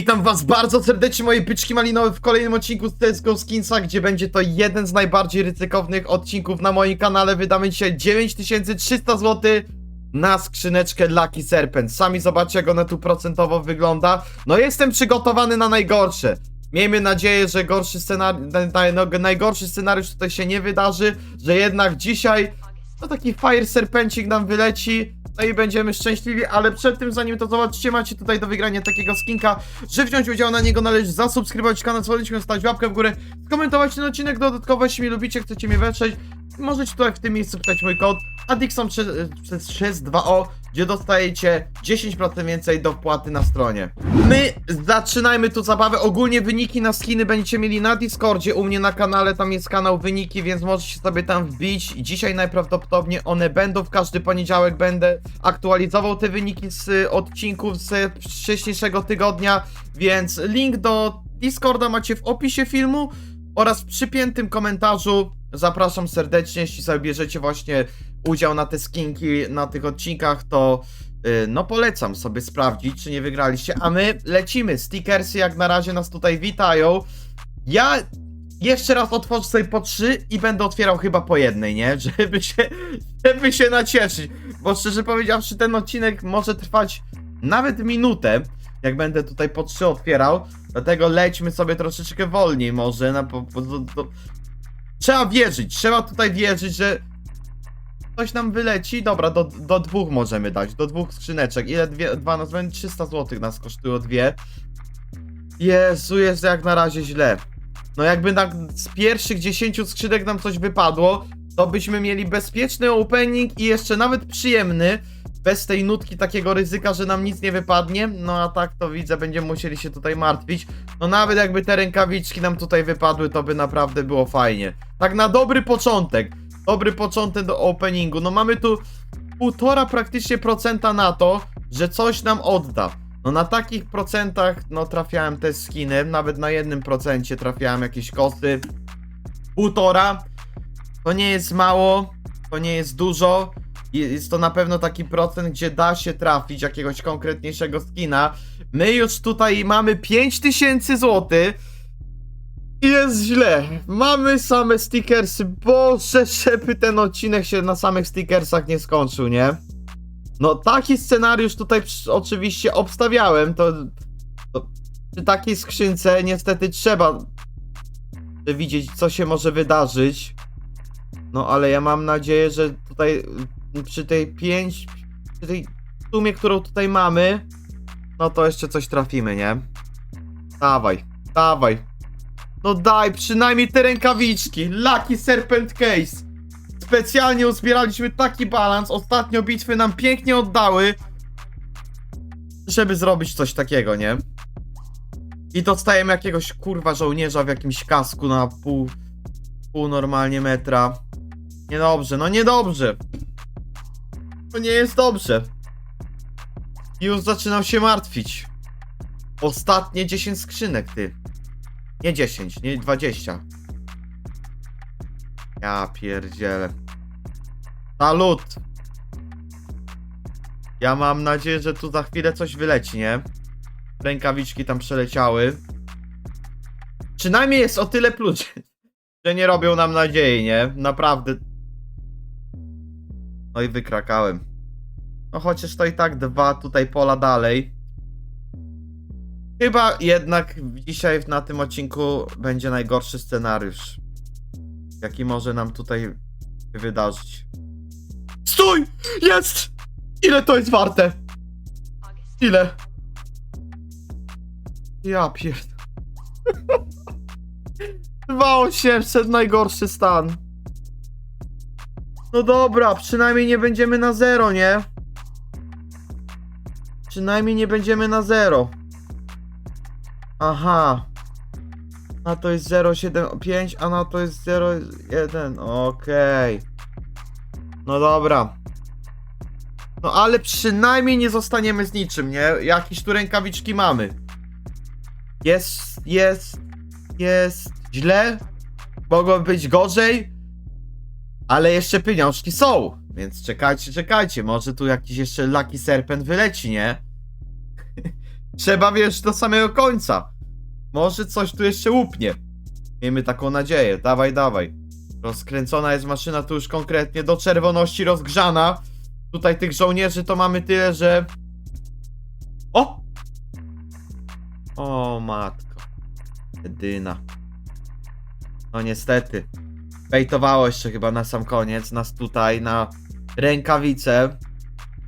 Witam was bardzo serdecznie, moje byczki malinowe w kolejnym odcinku z CSGO Skinsa, gdzie będzie to jeden z najbardziej ryzykownych odcinków na moim kanale. Wydamy dzisiaj 9300 zł na skrzyneczkę Lucky Serpent. Sami zobaczcie, jak ona tu procentowo wygląda. No jestem przygotowany na najgorsze. Miejmy nadzieję, że gorszy scenariusz, no, najgorszy scenariusz tutaj się nie wydarzy, że jednak dzisiaj no taki Fire Serpencik nam wyleci. No i będziemy szczęśliwi, ale przed tym, zanim to zobaczycie, macie tutaj do wygrania takiego skinka, że wziąć udział na niego należy zasubskrybować kanał, dzwonić, zostawić łapkę w górę, skomentować ten odcinek dodatkowo, jeśli mnie lubicie, chcecie mnie wesprzeć, możecie tutaj w tym miejscu wpisać mój kod Adixon przez, przez 62O, gdzie dostajecie 10% więcej do wpłaty na stronie. My zaczynajmy tu zabawę. Ogólnie wyniki na skiny będziecie mieli na Discordzie, u mnie na kanale, tam jest kanał wyniki, więc możecie sobie tam wbić. Dzisiaj najprawdopodobniej one będą, w każdy poniedziałek będę aktualizował te wyniki z odcinków z wcześniejszego tygodnia, więc link do Discorda macie w opisie filmu oraz w przypiętym komentarzu. Zapraszam serdecznie, jeśli sobie bierzecie właśnie udział na te skinki na tych odcinkach, to y, no polecam sobie sprawdzić, czy nie wygraliście. A my lecimy. Stickersy jak na razie nas tutaj witają. Ja jeszcze raz otworzę sobie po trzy i będę otwierał chyba po jednej, nie? Żeby się, żeby się nacieszyć. Bo szczerze powiedziawszy, ten odcinek może trwać nawet minutę, jak będę tutaj po trzy otwierał. Dlatego lećmy sobie troszeczkę wolniej może. Trzeba wierzyć, trzeba tutaj wierzyć, że coś nam wyleci. Dobra, do, do dwóch możemy dać, do dwóch skrzyneczek. Ile dwie, dwa nas będzie? 300 zł nas kosztują dwie. Jezu, jest jak na razie źle. No jakby na, z pierwszych 10 skrzynek nam coś wypadło, to byśmy mieli bezpieczny opening i jeszcze nawet przyjemny, bez tej nutki takiego ryzyka, że nam nic nie wypadnie. No a tak to widzę, będziemy musieli się tutaj martwić. No nawet jakby te rękawiczki nam tutaj wypadły, to by naprawdę było fajnie. Tak na dobry początek. Dobry początek do openingu. No mamy tu półtora praktycznie procenta na to, że coś nam odda. No na takich procentach, no trafiałem te skiny, nawet na jednym procencie trafiałem jakieś kosy. Półtora, to nie jest mało, to nie jest dużo. Jest to na pewno taki procent, gdzie da się trafić jakiegoś konkretniejszego skina. My już tutaj mamy 5000 zł. Jest źle. Mamy same stickersy. Boże, żeby ten odcinek się na samych stickersach nie skończył, nie? No taki scenariusz tutaj oczywiście obstawiałem, to, to przy takiej skrzynce niestety trzeba widzieć co się może wydarzyć. No ale ja mam nadzieję, że tutaj y, przy tej 5, przy tej sumie, którą tutaj mamy, no to jeszcze coś trafimy, nie? Dawaj, dawaj. No daj, przynajmniej te rękawiczki. Lucky Serpent Case. Specjalnie uzbieraliśmy taki balans. Ostatnio bitwy nam pięknie oddały. Żeby zrobić coś takiego, nie? I dostajemy jakiegoś kurwa żołnierza w jakimś kasku na pół, pół normalnie metra. Niedobrze, no niedobrze. To nie jest dobrze. Już zaczynam się martwić. Ostatnie 10 skrzynek, ty. Nie 10, nie 20. Ja pierdzielę. Salut! Ja mam nadzieję, że tu za chwilę coś wyleci, nie? Rękawiczki tam przeleciały. Przynajmniej jest o tyle plus, że nie robią nam nadziei, nie? Naprawdę. No i wykrakałem. No chociaż to i tak dwa tutaj pola dalej. Chyba jednak dzisiaj na tym odcinku będzie najgorszy scenariusz. Jaki może nam tutaj się wydarzyć. Stój! Jest! Ile to jest warte? Ile? Ja pierd... 2800 najgorszy stan. No dobra, przynajmniej nie będziemy na zero, nie? Przynajmniej nie będziemy na zero. Aha. A to jest 075, a na to jest 01. Okej. No dobra. No ale przynajmniej nie zostaniemy z niczym, nie? Jakieś tu rękawiczki mamy. Jest, jest, jest źle. Mogło być gorzej. Ale jeszcze pieniążki są. Więc czekajcie, czekajcie. Może tu jakiś jeszcze Lucky Serpent wyleci, nie? Trzeba, wiesz, do samego końca. Może coś tu jeszcze łupnie. Miejmy taką nadzieję. Dawaj, dawaj. Rozkręcona jest maszyna tu już konkretnie do czerwoności rozgrzana. Tutaj tych żołnierzy to mamy tyle, że... O! O matko. Jedyna. No niestety. Bejtowało jeszcze chyba na sam koniec nas tutaj na rękawice.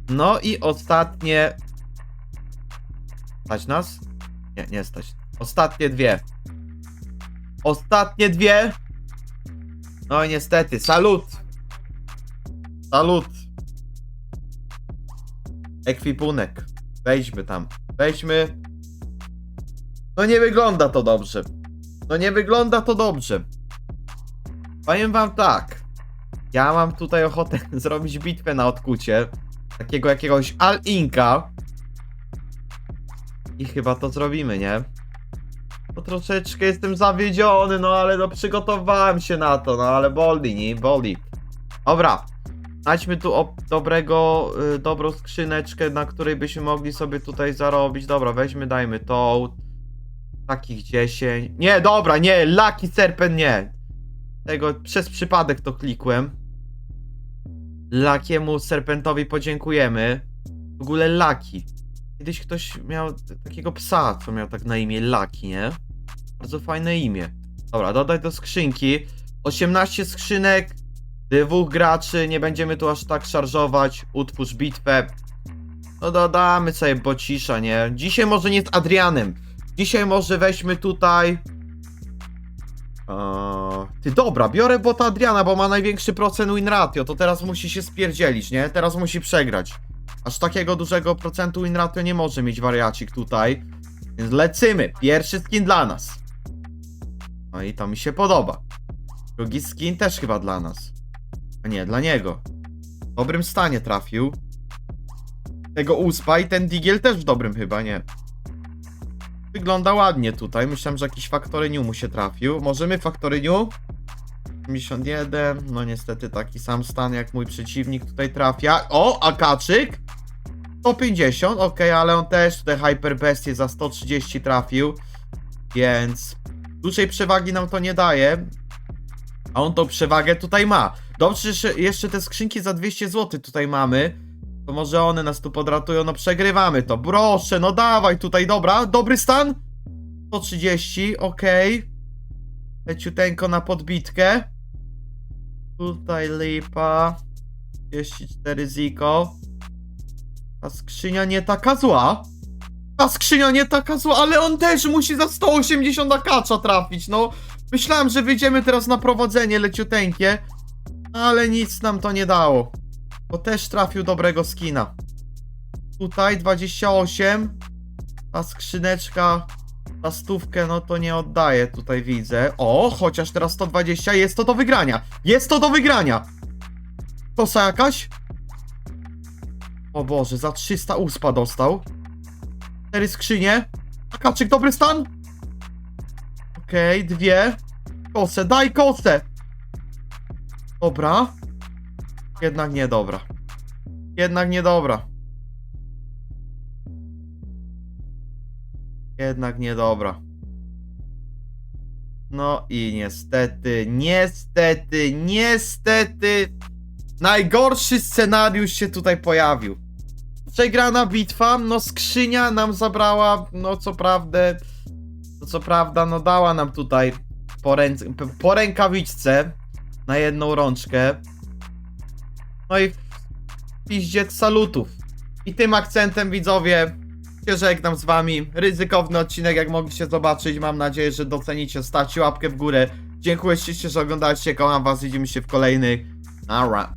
No i ostatnie... Stać nas? Nie, nie stać. Ostatnie dwie. Ostatnie dwie. No i niestety, salut. Salut. Ekwipunek. Wejdźmy tam. Wejdźmy. No nie wygląda to dobrze. No nie wygląda to dobrze. Powiem wam tak. Ja mam tutaj ochotę zrobić bitwę na odkucie. Takiego jakiegoś Al-Inka. I chyba to zrobimy, nie? To troszeczkę jestem zawiedziony, no ale no przygotowałem się na to, no ale boli, nie? Boli. Dobra. Znajdźmy tu dobrego, y, dobrą skrzyneczkę, na której byśmy mogli sobie tutaj zarobić. Dobra, weźmy, dajmy to. Takich 10. Nie, dobra, nie, Lucky Serpent nie. Tego przez przypadek to klikłem. Lakiemu Serpentowi podziękujemy. W ogóle Laki. Kiedyś ktoś miał takiego psa, co miał tak na imię Laki, nie? Bardzo fajne imię. Dobra, dodaj do skrzynki. 18 skrzynek, dwóch graczy, nie będziemy tu aż tak szarżować. Utwórz bitwę. No dodamy sobie bocisza, nie? Dzisiaj może nie z Adrianem. Dzisiaj może weźmy tutaj... Eee, ty dobra, biorę bota Adriana, bo ma największy procent win ratio, to teraz musi się spierdzielić, nie? Teraz musi przegrać. Aż takiego dużego procentu win ratio nie może mieć wariacik tutaj. Więc lecymy. Pierwszy skin dla nas. No i to mi się podoba. Drugi skin też chyba dla nas. A nie, dla niego. W dobrym stanie trafił. Tego uspa i ten digiel też w dobrym chyba, nie. Wygląda ładnie tutaj. Myślałem, że jakiś faktoryniu mu się trafił. Możemy faktoryniu? 51. No niestety taki sam stan jak mój przeciwnik tutaj trafia. O, akaczyk! 150, ok, ale on też tutaj Hyper Bestie za 130 trafił. Więc dużej przewagi nam to nie daje. A on tą przewagę tutaj ma. Dobrze, że jeszcze te skrzynki za 200 zł tutaj mamy. To może one nas tu podratują, no przegrywamy to. Proszę, no dawaj tutaj, dobra, dobry stan. 130, okej. Leciuteńko na podbitkę. Tutaj lipa. 34 ziko. Ta skrzynia nie taka zła. Ta skrzynia nie taka zła, ale on też musi za 180 akacza trafić, no. Myślałem, że wyjdziemy teraz na prowadzenie leciuteńkie, ale nic nam to nie dało. Bo też trafił dobrego skina. Tutaj 28. Ta skrzyneczka za stówkę, no to nie oddaję, tutaj widzę. O, chociaż teraz 120, jest to do wygrania. Jest to do wygrania. Kosa jakaś? O Boże, za 300 uspa dostał. Cztery skrzynie. Akaczyk, dobry stan? Okej, dwie. Kosę, daj kosę. Dobra. Jednak nie dobra. Jednak nie dobra. Jednak nie dobra. No i niestety, niestety, niestety najgorszy scenariusz się tutaj pojawił. Przegrana bitwa, no skrzynia nam zabrała, no co prawda, no co prawda, no dała nam tutaj po, ręce, po rękawiczce na jedną rączkę. No i piździec salutów. I tym akcentem widzowie się żegnam z wami. Ryzykowny odcinek, jak mogliście zobaczyć. Mam nadzieję, że docenicie. Stawcie łapkę w górę. Dziękuję że oglądaliście. Kocham was. Widzimy się w kolejnych. Nara.